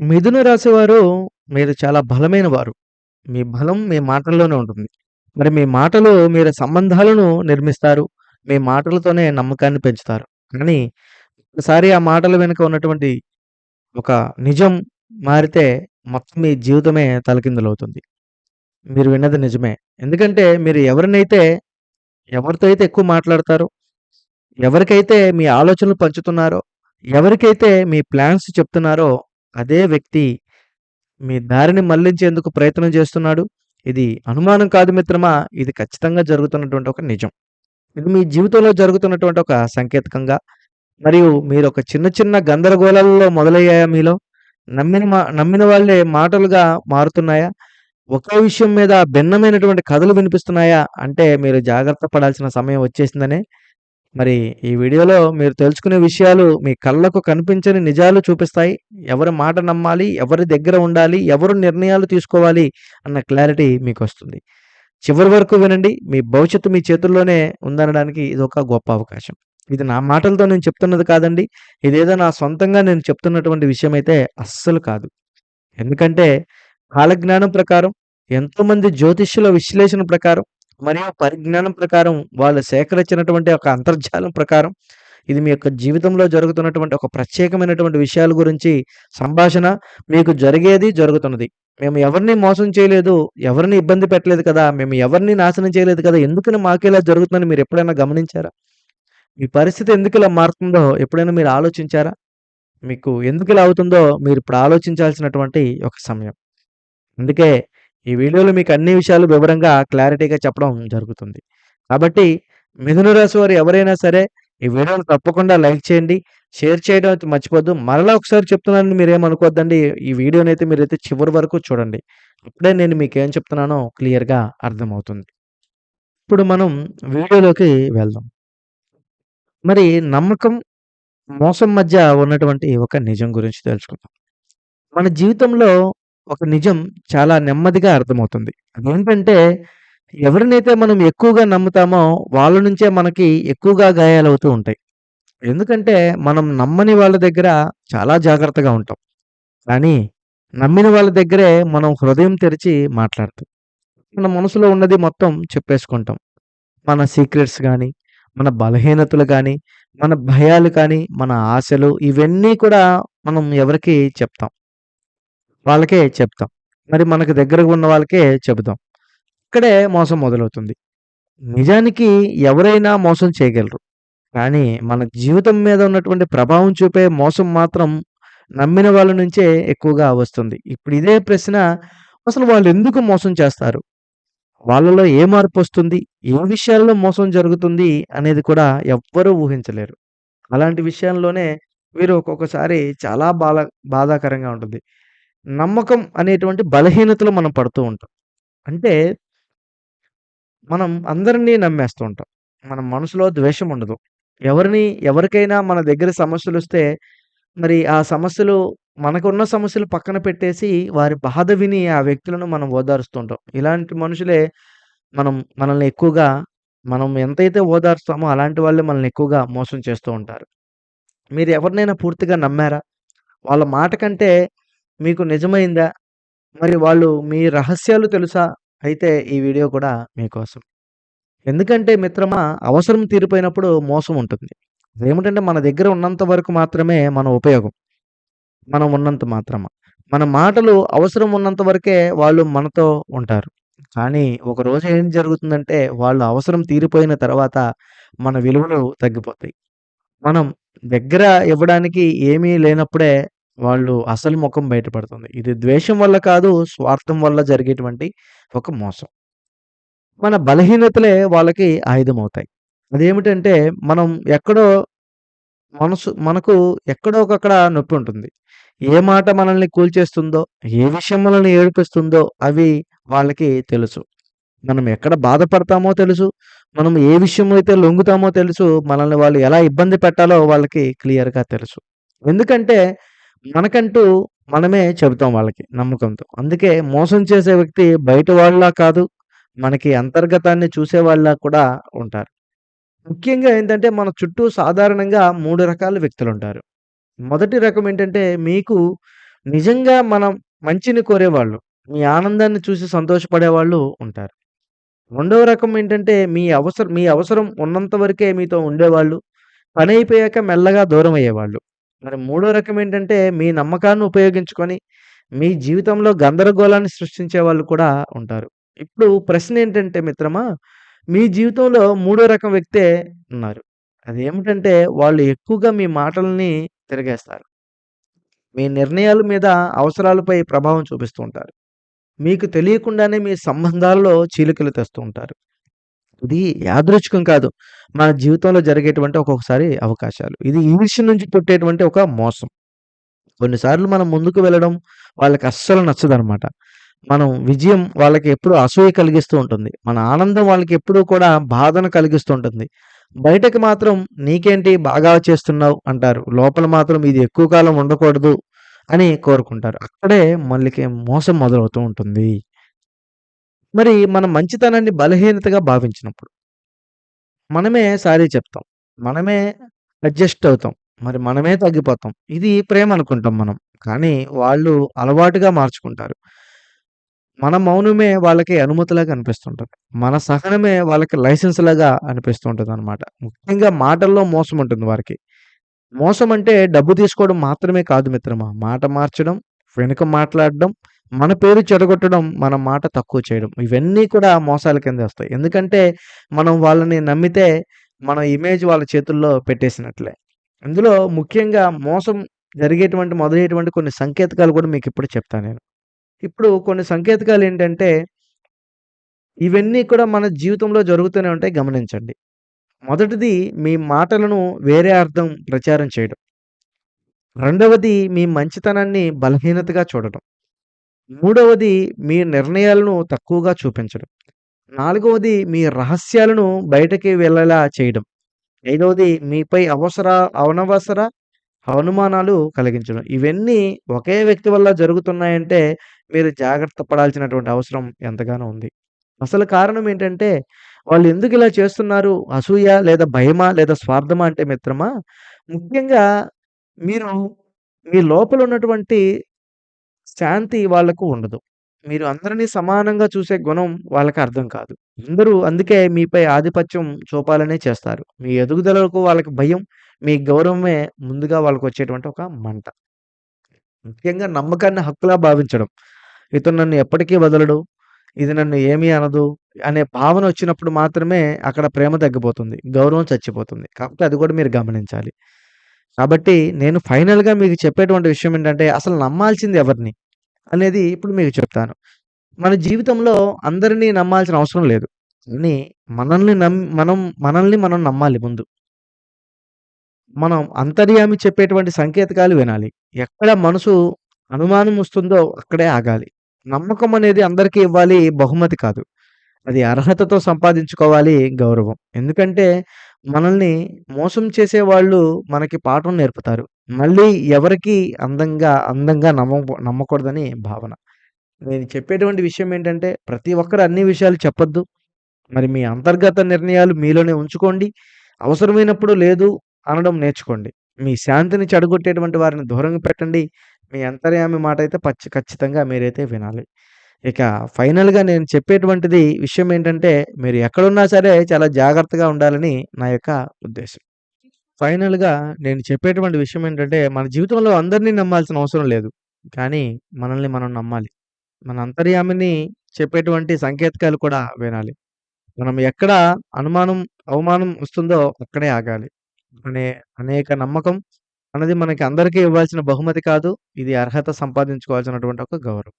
మిథున రాశి వారు మీరు చాలా బలమైన వారు. మీ బలం మీ మాటల్లోనే ఉంటుంది. మరి మీ మాటలు మీరు సంబంధాలను నిర్మిస్తారు. మీ మాటలతోనే నమ్మకాన్ని పెంచుతారు. కానీ ఒకసారి ఆ మాటల వెనుక ఉన్నటువంటి ఒక నిజం మారితే మొత్తం మీ జీవితమే తలకిందులవుతుంది. మీరు విన్నది నిజమే. ఎందుకంటే మీరు ఎవరినైతే ఎవరితో అయితే ఎక్కువ మాట్లాడతారో, ఎవరికైతే మీ ఆలోచనలు పంచుతున్నారో, ఎవరికైతే మీ ప్లాన్స్ చెప్తున్నారో అదే వ్యక్తి మీ దారిని మళ్ళించేందుకు ప్రయత్నం చేస్తున్నాడు. ఇది అనుమానం కాదు మిత్రమా! ఇది ఖచ్చితంగా జరుగుతున్నటువంటి ఒక నిజం. ఇది మీ జీవితంలో జరుగుతున్నటువంటి ఒక సంకేతకంగా మరియు మీరు ఒక చిన్న చిన్న గందరగోళాలలో మొదలయ్యాయా మీలో? నమ్మిన మా నమ్మిన వాళ్ళే మాటలుగా మారుతున్నాయా? ఒకే విషయం మీద భిన్నమైనటువంటి కథలు వినిపిస్తున్నాయా? అంటే మీరు జాగ్రత్త పడాల్సిన సమయం వచ్చేసిందనే. మరి ఈ వీడియోలో మీరు తెలుసుకునే విషయాలు మీ కళ్ళకు కనిపించని నిజాలు చూపిస్తాయి. ఎవరి మాట నమ్మాలి? ఎవరి దగ్గర ఉండాలి? ఎవరు నిర్ణయాలు తీసుకోవాలి? అన్న క్లారిటీ మీకు వస్తుంది చివరి వరకు వినండి. మీ భవిష్యత్తు మీ చేతుల్లోనే ఉందనడానికి ఇది ఒక గొప్ప అవకాశం. ఇది నా మాటలతో నేను చెప్తున్నది కాదండి. ఇదేదో నా సొంతంగా నేను చెప్తున్నటువంటి విషయం అయితే అస్సలు కాదు. ఎందుకంటే కాలజ్ఞానం ప్రకారం, ఎంతోమంది జ్యోతిష్యుల విశ్లేషణ ప్రకారం, మరియు పరిజ్ఞానం ప్రకారం వాళ్ళు సేకరించినటువంటి ఒక అంతర్జాలం ప్రకారం ఇది మీ యొక్క జీవితంలో జరుగుతున్నటువంటి ఒక ప్రత్యేకమైనటువంటి విషయాల గురించి సంభాషణ మీకు జరిగేది, జరుగుతున్నది. మేము ఎవరిని మోసం చేయలేదు. ఎవరిని ఇబ్బంది పెట్టలేదు కదా! మేము ఎవరిని నాశనం చేయలేదు కదా! ఎందుకని మాకేలా జరుగుతుందని మీరు ఎప్పుడైనా గమనించారా? మీ పరిస్థితి ఎందుకు ఇలా మారుతుందో ఎప్పుడైనా మీరు ఆలోచించారా? మీకు ఎందుకు ఇలా అవుతుందో మీరు ఇప్పుడు ఆలోచించాల్సినటువంటి ఒక సమయం. అందుకే ఈ వీడియోలో మీకు అన్ని విషయాలు వివరంగా, క్లారిటీగా చెప్పడం జరుగుతుంది. కాబట్టి మిథున రాశి వారు ఎవరైనా సరే ఈ వీడియోను తప్పకుండా లైక్ చేయండి. షేర్ చేయడం అయితే మర్చిపోద్దు. మరలా ఒకసారి చెప్తున్నానని మీరేమనుకోవద్దండి. ఈ వీడియోనైతే మీరైతే చివరి వరకు చూడండి. అప్పుడే నేను మీకు ఏం చెప్తున్నానో క్లియర్‌గా అర్థమవుతుంది. ఇప్పుడు మనం వీడియోలోకి వెళ్దాం. మరి నమ్మకం, మోసం మధ్య ఉన్నటువంటి ఒక నిజం గురించి తెలుసుకుందాం. మన జీవితంలో ఒక నిజం చాలా నెమ్మదిగా అర్థమవుతుంది. అదేంటంటే ఎవరినైతే మనం ఎక్కువగా నమ్ముతామో వాళ్ళ నుంచే మనకి ఎక్కువగా గాయాలవుతూ ఉంటాయి. ఎందుకంటే మనం నమ్మని వాళ్ళ దగ్గర చాలా జాగ్రత్తగా ఉంటాం. కానీ నమ్మిన వాళ్ళ దగ్గరే మనం హృదయం తెరిచి మాట్లాడతాం. మన మనసులో ఉన్నది మొత్తం చెప్పేసుకుంటాం. మన సీక్రెట్స్ కానీ మన బలహీనతలు కానీ మన భయాలు కానీ, మన ఆశలు ఇవన్నీ కూడా మనం ఎవరికి చెప్తాం. వాళ్ళకే చెప్తాం. మరి మనకు దగ్గరగా ఉన్న వాళ్ళకే చెబుతాం. ఇక్కడే మోసం మొదలవుతుంది. నిజానికి ఎవరైనా మోసం చేయగలరు. కానీ మన జీవితం మీద ఉన్నటువంటి ప్రభావం చూపే మోసం మాత్రం నమ్మిన వాళ్ళ నుంచే ఎక్కువగా వస్తుంది. ఇప్పుడు ఇదే ప్రశ్న అసలు వాళ్ళు ఎందుకు మోసం చేస్తారు? వాళ్ళలో ఏ మార్పు వస్తుంది ఏ విషయాల్లో మోసం జరుగుతుంది? అనేది కూడా ఎవ్వరూ ఊహించలేరు. అలాంటి విషయంలోనే వీరు ఒక్కొక్కసారి చాలా బాధ బాధాకరంగా ఉంటుంది. నమ్మకం అనేటువంటి బలహీనతలో మనం పడుతూ ఉంటాం. అంటే మనం అందరిని నమ్మేస్తూ ఉంటాం. మన మనసులో ద్వేషం ఉండదు. ఎవరిని ఎవరికైనా మన దగ్గర సమస్యలు వస్తే మరి ఆ సమస్యలు మనకున్న సమస్యలు పక్కన పెట్టేసి వారి బాధ విని ఆ వ్యక్తులను మనం ఓదారుస్తూ ఉంటాం. ఇలాంటి మనుషులే మనం మనల్ని ఎక్కువగా మనం ఎంతైతే ఓదారుస్తామో అలాంటి వాళ్ళే మనల్ని ఎక్కువగా మోసం చేస్తూ ఉంటారు. మీరు ఎవరినైనా పూర్తిగా నమ్మారా? వాళ్ళ మాట కంటే మీకు నిజమైందా? మరి వాళ్ళు మీ రహస్యాలు తెలుసా? అయితే ఈ వీడియో కూడా మీకోసం. ఎందుకంటే మిత్రమా అవసరం తీరిపోయినప్పుడు మోసం ఉంటుంది. అదేమిటంటే మన దగ్గర ఉన్నంత వరకు మాత్రమే మన ఉపయోగం. మనం ఉన్నంత మాత్రమా మన మాటలు అవసరం ఉన్నంత వరకే వాళ్ళు మనతో ఉంటారు. కానీ ఒకరోజు ఏం జరుగుతుందంటే వాళ్ళు అవసరం తీరిపోయిన తర్వాత మన విలువలు తగ్గిపోతాయి. మనం దగ్గర ఇవ్వడానికి ఏమీ లేనప్పుడే వాళ్ళు అసలు ముఖం బయటపడుతుంది. ఇది ద్వేషం వల్ల కాదు, స్వార్థం వల్ల జరిగేటువంటి ఒక మోసం. మన బలహీనతలే వాళ్ళకి ఆయుధం అవుతాయి అదేమిటంటే మనం ఎక్కడో మనసు మనకు ఎక్కడో ఒకక్కడ నొప్పి ఉంటుంది. ఏ మాట మనల్ని కూల్చేస్తుందో, ఏ విషయం మనల్ని ఏడిపిస్తుందో అవి వాళ్ళకి తెలుసు. మనం ఎక్కడ బాధపడతామో తెలుసు. మనం ఏ విషయం అయితే లొంగుతామో తెలుసు. మనల్ని వాళ్ళు ఎలా ఇబ్బంది పెట్టాలో వాళ్ళకి క్లియర్‌గా తెలుసు. ఎందుకంటే మనకంటూ మనమే చెబుతాం వాళ్ళకి నమ్మకంతో. అందుకే మోసం చేసే వ్యక్తి బయట వాళ్ళలా కాదు. మనకి అంతర్గతాన్ని చూసేవాళ్ళలా కూడా ఉంటారు. ముఖ్యంగా ఏంటంటే మన చుట్టూ సాధారణంగా మూడు రకాల వ్యక్తులు ఉంటారు మొదటి రకం ఏంటంటే మీకు నిజంగా మనం మంచిని కోరేవాళ్ళు, మీ ఆనందాన్ని చూసి సంతోషపడేవాళ్ళు ఉంటారు. రెండవ రకం ఏంటంటే మీ అవసరం మీ అవసరం ఉన్నంత వరకే మీతో ఉండేవాళ్ళు. అయిపోయాక మెల్లగా దూరం అయ్యేవాళ్ళు మరి మూడో రకం ఏంటంటే మీ నమ్మకాన్ని ఉపయోగించుకొని మీ జీవితంలో గందరగోళాన్ని సృష్టించే వాళ్ళు కూడా ఉంటారు. ఇప్పుడు ప్రశ్న ఏంటంటే మిత్రమా, మీ జీవితంలో మూడో రకం వ్యక్తే ఉన్నారు. అదేమిటంటే వాళ్ళు ఎక్కువగా మీ మాటలని తిరగేస్తారు. మీ నిర్ణయాల మీద, అవసరాలపై ప్రభావం చూపిస్తూ ఉంటారు. మీకు తెలియకుండానే మీ సంబంధాలలో చీలికలు తెస్తూ ఉంటారు. ఇది యాదృచ్ఛికం కాదు. మన జీవితంలో జరిగేటువంటి ఒక్కొక్కసారి అవకాశాలు. ఇది ఈర్ష్య నుంచి పుట్టేటువంటి ఒక మోసం. కొన్నిసార్లు మనం ముందుకు వెళ్ళడం వాళ్ళకి అస్సలు నచ్చదనమాట. మనం విజయం వాళ్ళకి ఎప్పుడూ అసూయ కలిగిస్తూ ఉంటుంది. మన ఆనందం వాళ్ళకి ఎప్పుడూ కూడా బాధను కలిగిస్తూ ఉంటుంది. బయటకి మాత్రం "నీకేంటి బాగా చేస్తున్నావు" అంటారు. లోపల మాత్రం "ఇది ఎక్కువ కాలం ఉండకూడదు" అని కోరుకుంటారు. అక్కడే మళ్ళీకి మోసం మొదలవుతూ ఉంటుంది. మరి మన మంచితనాన్ని బలహీనతగా భావించినప్పుడు మనమే సారీ చెప్తాం. మనమే అడ్జస్ట్ అవుతాం. మరి మనమే తగ్గిపోతాం. ఇది ప్రేమ అనుకుంటాం మనం. కానీ వాళ్ళు అలవాటుగా మార్చుకుంటారు. మన మౌనమే వాళ్ళకి అనుమతిలాగా అనిపిస్తుంటుంది మన సహనమే వాళ్ళకి లైసెన్స్ లాగా అనిపిస్తూ అనమాట ముఖ్యంగా మాటల్లో మోసం ఉంటుంది వారికి. మోసం అంటే డబ్బు తీసుకోవడం మాత్రమే కాదు మిత్రమా. మాట మార్చడం, వెనుక మాట్లాడడం, మన పేరు చెడగొట్టడం, మన మాట తక్కువ చేయడం. ఇవన్నీ కూడా మోసాల కింద వస్తాయి. ఎందుకంటే మనం వాళ్ళని నమ్మితే మన ఇమేజ్ వాళ్ళ చేతుల్లో పెట్టేసినట్లే. ఇందులో ముఖ్యంగా మోసం జరిగేటువంటి మొదలయ్యేటువంటి కొన్ని సంకేతకాలు కూడా మీకు ఇప్పుడు చెప్తా నేను. ఇప్పుడు కొన్ని సంకేతకాలు ఏంటంటే ఇవన్నీ కూడా మన జీవితంలో జరుగుతూనే ఉంటాయి గమనించండి. మొదటిది మీ మాటలను వేరే అర్థం ప్రచారం చేయడం. రెండవది మీ మంచితనాన్ని బలహీనతగా చూడడం. మూడవది మీ నిర్ణయాలను తక్కువగా చూపించడం. నాలుగవది మీ రహస్యాలను బయటకి వెళ్ళేలా చేయడం. ఐదవది మీపై అవసర అవనవసర అనుమానాలు కలిగించడం. ఇవన్నీ ఒకే వ్యక్తి వల్ల జరుగుతున్నాయంటే మీరు జాగ్రత్త పడాల్సినటువంటి అవసరం ఎంతగానో ఉంది. అసలు కారణం ఏంటంటే వాళ్ళు ఎందుకు ఇలా చేస్తున్నారు? అసూయ లేదా భయమా? లేదా స్వార్థమా? అంటే మిత్రమా ముఖ్యంగా మీరు మీ లోపల ఉన్నటువంటి శాంతి వాళ్ళకు ఉండదు. మీరు అందరిని సమానంగా చూసే గుణం వాళ్ళకి అర్థం కాదు. అందరూ అందుకే మీపై ఆధిపత్యం చూపాలనే చేస్తారు. మీ ఎదుగుదలకు వాళ్ళకి భయం, మీ గౌరవమే ముందుగా వాళ్ళకు వచ్చేటువంటి ఒక మంట. ముఖ్యంగా నమ్మకాన్ని హక్కులా భావించడం. ఇతను నన్ను ఎప్పటికీ వదలడు. ఇది నన్ను ఏమీ అనదు అనే భావన వచ్చినప్పుడు మాత్రమే అక్కడ ప్రేమ తగ్గిపోతుంది. గౌరవం చచ్చిపోతుంది. కాబట్టి అది కూడా మీరు గమనించాలి. కాబట్టి నేను ఫైనల్‌గా మీకు చెప్పేటువంటి విషయం ఏంటంటే అసలు నమ్మాల్సింది ఎవరిని? అనేది ఇప్పుడు మీకు చెప్తాను. మన జీవితంలో అందరిని నమ్మాల్సిన అవసరం లేదు. కానీ మనల్ని నమ్ మనం మనల్ని మనం నమ్మాలి ముందు. మనం అంతర్యామి చెప్పేటువంటి సంకేతకాలు వినాలి. ఎక్కడ మనసు అనుమానం వస్తుందో అక్కడే ఆగాలి. నమ్మకం అనేది అందరికీ ఇవ్వాలి బహుమతి కాదు. అది అర్హతతో సంపాదించుకోవాలి గౌరవం. ఎందుకంటే మనల్ని మోసం చేసే వాళ్ళు మనకి పాఠం నేర్పుతారు. మళ్ళీ ఎవరికి అందంగా అందంగా నమ్మ నమ్మకూడదని భావన. నేను చెప్పేటువంటి విషయం ఏంటంటే ప్రతి ఒక్కరు అన్ని విషయాలు చెప్పొద్దు. మరి మీ అంతర్గత నిర్ణయాలు మీలోనే ఉంచుకోండి. అవసరమైనప్పుడు లేదు అనడం నేర్చుకోండి. మీ శాంతిని చెడగొట్టేటువంటి వారిని దూరంగా పెట్టండి. మీ అంతర్యామి మాటైతే పచ్చి ఖచ్చితంగా మీరైతే వినాలి. ఇక ఫైనల్‌గా నేను చెప్పేటువంటిది విషయం ఏంటంటే మీరు ఎక్కడున్నా సరే చాలా జాగ్రత్తగా ఉండాలని నా యొక్క ఉద్దేశం ఫైనల్‌గా నేను చెప్పేటువంటి విషయం ఏంటంటే మన జీవితంలో అందరిని నమ్మాల్సిన అవసరం లేదు. కానీ మనల్ని మనం నమ్మాలి. మన అంతర్యామిని చెప్పేటువంటి సంకేతకాలు కూడా వినాలి. మనం ఎక్కడ అనుమానం, అవమానం వస్తుందో అక్కడే ఆగాలి. అనే అనేక నమ్మకం అన్నది మనకి అందరికీ ఇవ్వాల్సిన బహుమతి కాదు. ఇది అర్హత సంపాదించుకోవాల్సినటువంటి ఒక గౌరవం.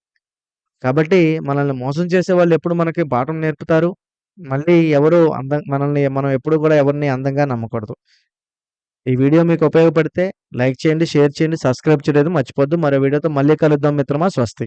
కాబట్టి మనల్ని మోసం చేసే వాళ్ళు ఎప్పుడు మనకి పాఠం నేర్పుతారు. మళ్ళీ ఎవరు అందం మనల్ని మనం ఎప్పుడు కూడా ఎవరిని అందంగా నమ్మకూడదు. ఈ వీడియో మీకు ఉపయోగపడితే లైక్ చేయండి, షేర్ చేయండి, సబ్స్క్రైబ్ చేయలేదు మర్చిపోద్దు మరో వీడియోతో మళ్ళీ కలుద్దాం మిత్రమా. స్వస్తి.